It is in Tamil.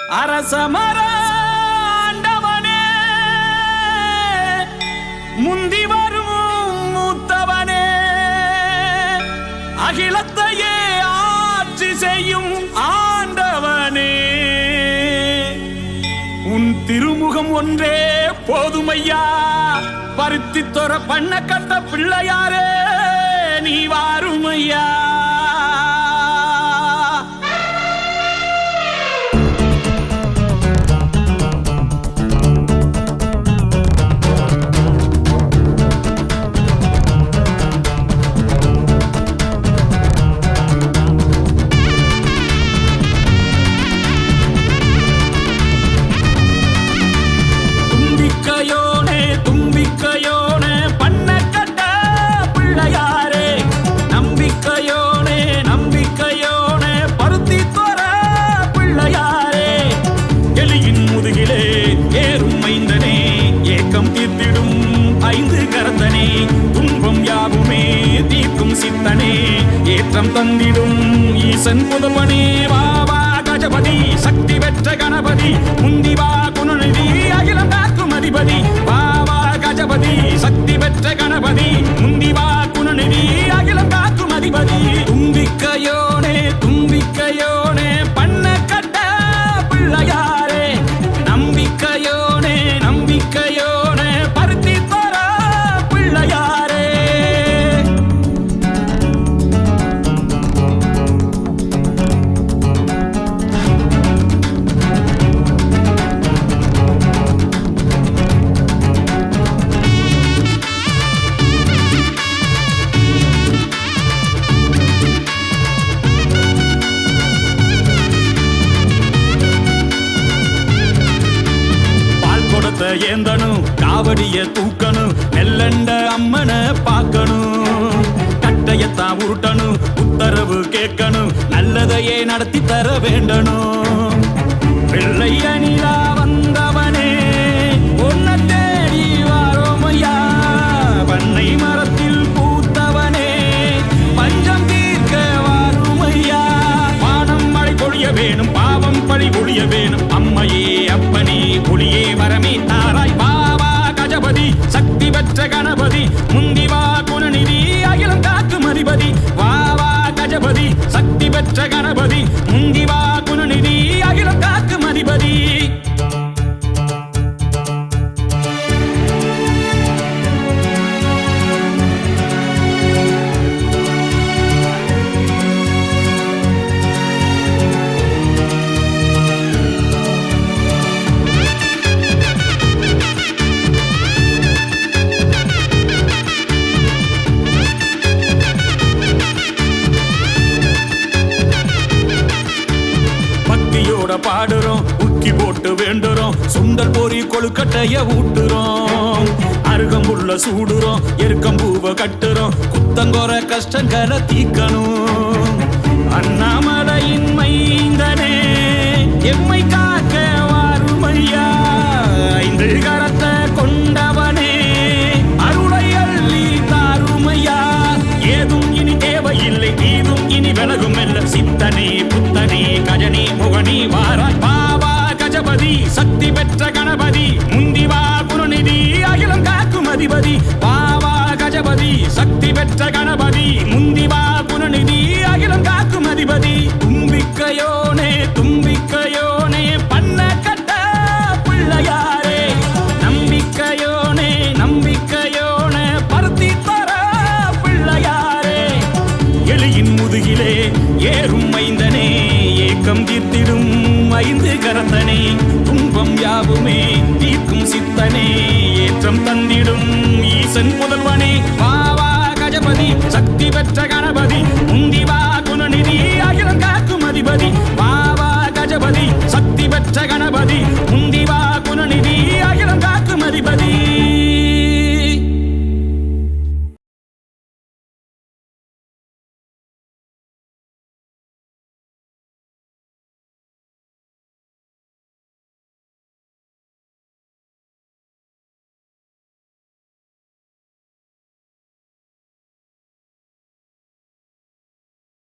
அரசமர ஆண்டவனே முந்தி வரும் மூத்தவனே அகிலத்தையே ஆட்சி செய்யும் ஆண்டவனே. உன் திருமுகம் ஒன்றே போதுமையா? பருத்தி தொர பண்ண கட்ட பிள்ளையாரே நீ வாருமையா? தந்திடும் ஈசன் புதல்வனே வாவா கஜபதி சக்தி பெற்ற கணபதி முந்திவா பால் ஏந்தனும் காவடிய தூக்கணும் நெல்லண்ட அம்மனை பார்க்கணும் கட்டையத்தான் உருட்டணும் உத்தரவு கேட்கணும் நல்லதையே நடத்தி தர வேண்டணும் பிள்ளை அணிலா வந்தவனே உன்னை தேடி வாரோமையா பண்ணை மரத்தில் பூத்தவனே பஞ்சம் தீர்க்க வாருமையா வானம் மழை பொழிய வேணும் பக்தியோட பாடுறோம். உக்கி போட்டு வேண்டுறோம். சுண்டல் பொறி கொழுக்கட்டைய ஊட்டுறோம். அருகம்புள்ள சூடுறோம். எருக்கம்பூவை கட்டுறோம். குத்தங்கோர கஷ்டங்களை தீக்கணும். அண்ணாமலையின் மைந்தனே எம்மை காக்க வாருமையா பாவா சக்தி பெற்ற கணபதி முந்திவா குணநிதி அகிலம் காக்கும் அதிபதி. தும்பிக்கையோனே தும்பிக்கையோனே பண்ண கட்ட பிள்ளையாரே. நம்பிக்கையோனே நம்பிக்கையோனே பருத்தி தர பிள்ளையாரே. எலியின் முதுகிலே ஏறும் மைந்தனே ஏக்கம் தீர்த்திடும் ஐந்து கரந்தனே துன்பம் யாவுமே தீர்க்கும் சித்தனே. ஏற்றம் தந்திடும் ஈசன் புதல்வனே வாவா கஜபதி சக்தி பெற்ற கணபதி முந்திவ